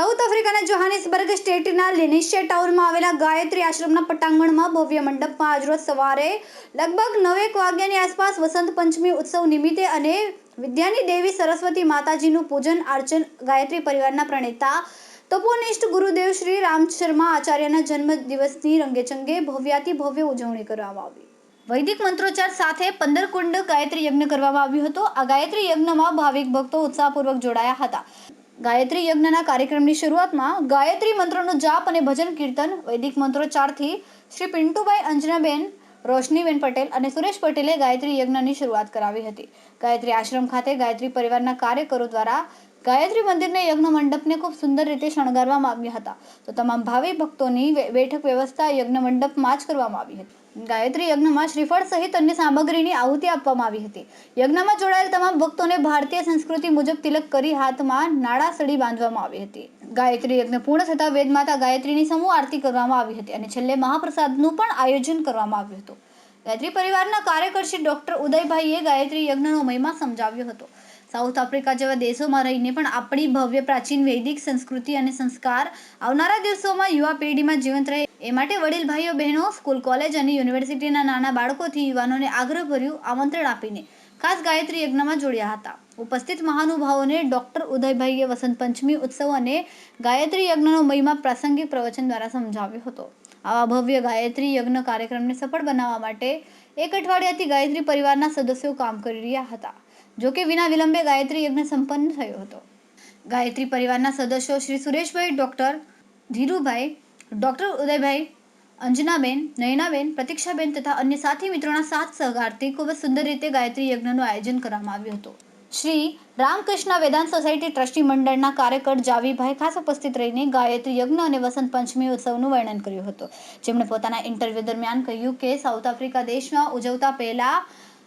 South આફ્રિકાના Johannesburg સ્ટેટના લેનિશિયા ટાઉનમાં આવેલા ગાયત્રી આશ્રમના પટાંગણમાં ભવ્ય મંડપમાં આજરોજ સવારે લગભગ નવેક વાગ્યાની આસપાસ વસંત પંચમી ઉત્સવ નિમિત્તે અને વિદ્યાની દેવી સરસ્વતી માતાજીનું પૂજન અર્ચન ગાયત્રી પરિવારના પ્રણેતા તપોનિષ્ઠ ગુરુદેવ શ્રી રામ શર્મા આચાર્યના જન્મ દિવસની રંગેચંગે ભવ્યાતિ ભવ્ય ઉજવણી કરવામાં આવી. વૈદિક મંત્રોચ્ચાર સાથે પંદર કુંડ ગાયત્રી યજ્ઞ કરવામાં આવ્યો હતો. આ ગાયત્રી યજ્ઞમાં ભાવિક ભક્તો ઉત્સાહપૂર્વક જોડાયા હતા. ગાયત્રી યજ્ઞના કાર્યક્રમની શરૂઆતમાં ગાયત્રી મંત્રનો જાપ અને ભજન કીર્તન, વૈદિક મંત્રોચ્ચારથી શ્રી પિન્ટુભાઈ અંજનાબેન, રોશનીબેન પટેલ અને સુરેશ પટેલે ગાયત્રી યજ્ઞની શરૂઆત કરાવી હતી. ગાયત્રી આશ્રમ ખાતે ગાયત્રી પરિવારના કાર્યકરો દ્વારા ગાયત્રી મંદિરને યજ્ઞ મંડપને ખૂબ સુંદર રીતે શણગારવામાં આવ્યા હતા. તો તમામ ભાવિ ભક્તોની બેઠક વ્યવસ્થા યજ્ઞ મંડપમાં જ કરવામાં આવી હતી. ગાયત્રી યજ્ઞમાં શ્રીફળ સહિત અન્ય સામગ્રીની આહુતિ આપવામાં આવી હતી. યજ્ઞમાં જોડાયેલ તમામ ભક્તોને ભારતીય સંસ્કૃતિ મુજબ તિલક કરી હાથમાં નાળા સળી બાંધવામાં આવી હતી. ગાયત્રી યજ્ઞ પૂર્ણ થતાં વેદમાતા ગાયત્રીની સમૂહ આરતી કરવામાં આવી હતી અને છેલ્લે મહાપ્રસાદનું પણ આયોજન કરવામાં આવ્યું હતું. ગાયત્રી પરિવારના કાર્યકર્શી ડોક્ટર ઉદયભાઈએ ગાયત્રી યજ્ઞનો મહિમા સમજાવ્યો હતો. સાઉથ આફ્રિકા જેવા દેશોમાં રહીને પણ આપણી ભવ્ય પ્રાચીન વૈદિક સંસ્કૃતિ અને સંસ્કાર આવનારા દિવસોમાં યુવા પેઢીમાં જીવંત રહે. એ માટે વડીલ, ભાઈઓ, બહેનો, સ્કૂલ, કોલેજ અને યુનિવર્સિટીના નાના બાળકોથી યુવાનોને આગ્રહભર્યું આમંત્રણ આપીને ખાસ ગાયત્રી યજ્ઞમાં જોડ્યા હતા. ઉપસ્થિત મહાનુભાવોને ડોક્ટર ઉદયભાઈએ વસંત પંચમી ઉત્સવ અને ગાયત્રી યજ્ઞનો મહિમા પ્રાસંગિક પ્રવચન દ્વારા સમજાવ્યો હતો. આવા ભવ્ય ગાયત્રી યજ્ઞ કાર્યક્રમને સફળ બનાવવા માટે એક અઠવાડિયાથી ગાયત્રી પરિવારના સદસ્યો કામ કરી રહ્યા હતા. જો કે વિના વિલંબે ગાયત્રી યજ્ઞ સંપન્ન થયો હતો. ગાયત્રી પરિવારના સદસ્યો શ્રી સુરેશભાઈ, ડૉક્ટર ધીરુભાઈ, ડૉક્ટર ઉદયભાઈ, અંજનાબેન, નયનાબેન, પ્રતીક્ષાબેન તથા અન્ય સાથી મિત્રોના સાથ સહકારથી ખૂબ જ સુંદર રીતે ગાયત્રી યજ્ઞનું આયોજન કરવામાં આવ્યું હતું. શ્રી રામકૃષ્ણ વેદાંત સોસાયટી ટ્રસ્ટી મંડળના કાર્યકર જાવીભાઈ ખાસ ઉપસ્થિત રહીને ગાયત્રી યજ્ઞ અને વસંત પંચમી ઉત્સવનું વર્ણન કર્યું હતું. જેમણે પોતાના ઇન્ટરવ્યૂ દરમિયાન કહ્યું કે સાઉથ આફ્રિકા દેશમાં ઉજવતા પહેલા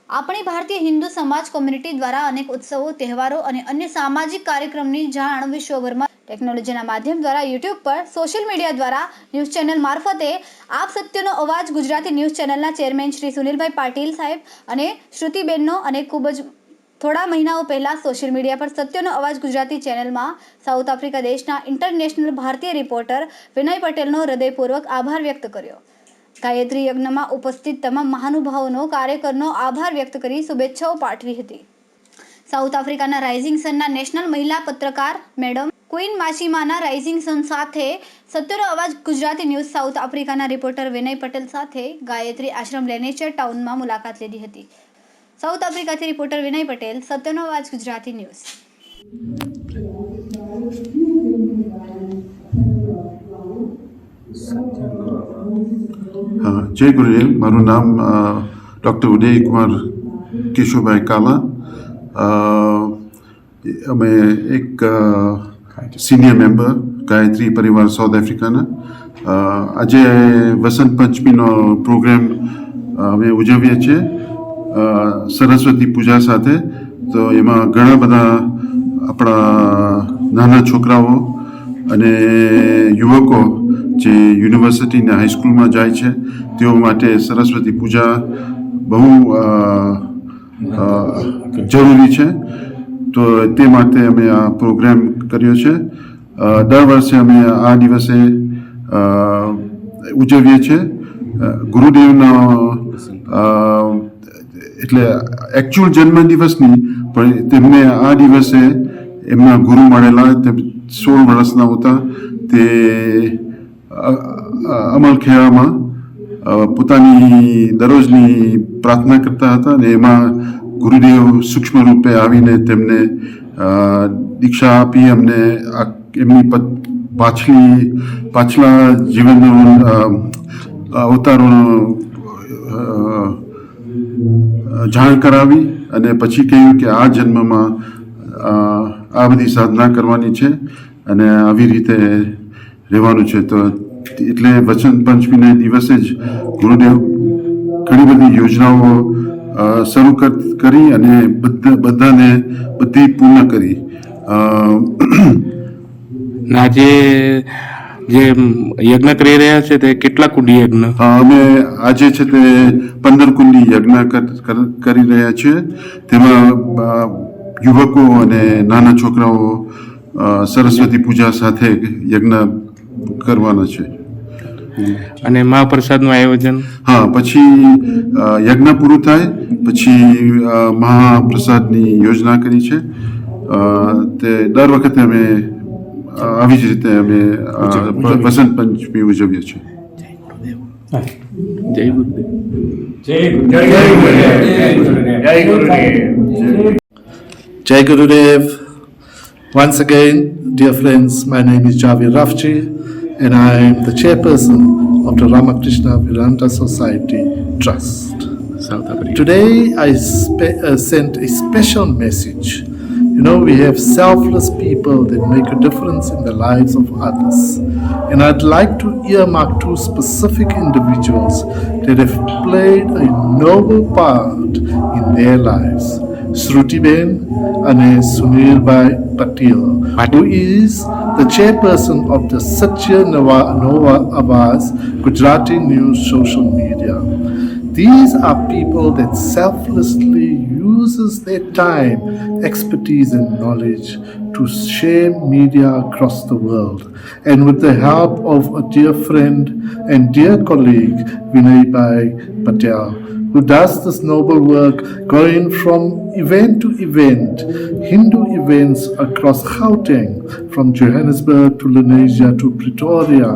આપણી ભારતીય હિન્દુ સમાજ કોમ્યુનિટી દ્વારા અનેક ઉત્સવો, તહેવારો અને અન્ય સામાજિક કાર્યક્રમની જાણ વિશ્વભરમાં ટેકનોલોજીના માધ્યમ દ્વારા યુટ્યુબ પર સોશિયલ મીડિયા દ્વારા ન્યૂઝ ચેનલ મારફતે આપ સત્યનો અવાજ ગુજરાતી ન્યૂઝ ચેનલના ચેરમેન શ્રી સુનિલભાઈ પાટીલ સાહેબ અને શ્રુતિબેનનો અને ખૂબ જ થોડા મહિનાઓ પહેલાં સોશિયલ મીડિયા પર સત્યનો અવાજ ગુજરાતી ચેનલમાં સાઉથ આફ્રિકા દેશના ઇન્ટરનેશનલ ભારતીય રિપોર્ટર વિનય પટેલનો હૃદયપૂર્વક આભાર વ્યક્ત કર્યો. ગાયત્રી યજ્ઞમાં ઉપસ્થિત તમામ મહાનુભાવોનો, કાર્યકરનો આભાર વ્યક્ત કરી શુભેચ્છાઓ પાઠવી હતી. સાઉથ આફ્રિકાના રાઇઝિંગ સનના નેશનલ મહિલા પત્રકાર મેડમ ક્વીન માશીમાના રાઇઝિંગ સન સાથે સત્યનો અવાજ ગુજરાતી ન્યૂઝ સાઉથ આફ્રિકાના રિપોર્ટર વિનય પટેલ સાથે ગાયત્રી આશ્રમ લેનેચર ટાઉનમાં મુલાકાત લીધી હતી. સાઉથ આફ્રિકાથી રિપોર્ટર વિનય પટેલ સત્યનો અવાજ ગુજરાતી ન્યૂઝ. હા જય ગુરુદેવ મારું નામ ડૉક્ટર ઉદયકુમાર કેશુભાઈ કાલા અમે એક સિનિયર મેમ્બર ગાયત્રી પરિવાર સાઉથ આફ્રિકાના આજે વસંત પંચમીનો પ્રોગ્રામ અમે ઉજવીએ છીએ સરસ્વતી પૂજા સાથે તો એમાં ઘણા બધા આપણા નાના છોકરાઓ અને યુવકો જે યુનિવર્સિટી અને હાઈસ્કૂલમાં જાય છે, તેઓ માટે સરસ્વતી પૂજા બહુ જરૂરી છે. તો તે માટે અમે આ પ્રોગ્રામ કર્યો છે. દર વર્ષે અમે આ દિવસે ઉજવીએ છીએ. ગુરુદેવનો એટલે એકચ્યુઅલ જન્મદિવસની પણ તેમને આ દિવસે એમના ગુરુ મળેલા તે સોળ વર્ષના હતા. તે અમલ ખેવામાં પોતાની દરરોજની પ્રાર્થના કરતા હતા અને એમાં ગુરુદેવ સૂક્ષ્મ રૂપે આવીને તેમને દીક્ષા આપી અમને એમની પાછલી, પાછલા જીવનનો અવતારોનો જાણ કરાવી અને પછી કહ્યું કે આ જન્મમાં આ બધી સાધના કરવાની છે અને આવી રીતે રહેવાનું છે. તો એટલે વસંત પંચમીને દિવસે જ ગુરુદેવ ઘણી બધી યોજનાઓ શરૂ કર- અને બધા બધાને બધી પૂર્ણ કરી. આજે જે યજ્ઞ કરી રહ્યા છે તે કેટલા કુંડી યજ્ઞ? અમે આજે છે તે પંદર કુંડી યજ્ઞ કરી રહ્યા છીએ તેમાં યુવકો અને નાના છોકરાઓ સરસ્વતી પૂજા સાથે યજ્ઞ કરવાના છે. અને મહાપ્રસાદનું આયોજન? હા પછી યજ્ઞ પૂરું થાય પછી મહાપ્રસાદની યોજના કરી છે. તે દર વખતે અમે આવી જ રીતે અમે વસંત પંચમી ઉજવીએ છીએ. જય ગુરુદેવ. Jai again Once again, dear friends, my name is Javi Rafchi. and I am the chairperson of the Ramakrishna Viranta Society Trust. South Africa. Today, I spe- uh, sent a special message. You know, we have selfless people that make a difference in the lives of others. And I'd like to earmark two specific individuals that have played a noble part in their lives. Shruti Ben and Sunil Bhai Patil, who is the chairperson of the Satya Nova, Nova Avaz Gujarati News social media. These are people that selflessly uses their time, expertise and knowledge to share media across the world. And with the help of a dear friend and dear colleague, Vinay Bhai Patel, who does this noble work, going from event to event, Hindu events across Gauteng, from Johannesburg to Lunasia to Pretoria,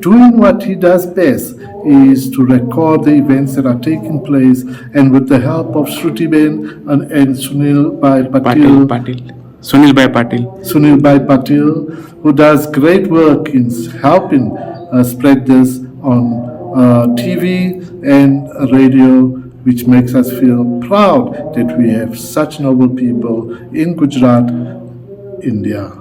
doing what he does best is to record the events that are taking place and with the help of Shruti Ben and, and Sunil Bhai Patil, Patil, Patil. Sunil Bhai Patil. Sunil Bhai Patil, who does great work in helping uh, spread this on uh, TV and radio, which makes us feel proud that we have such noble people in Gujarat, India.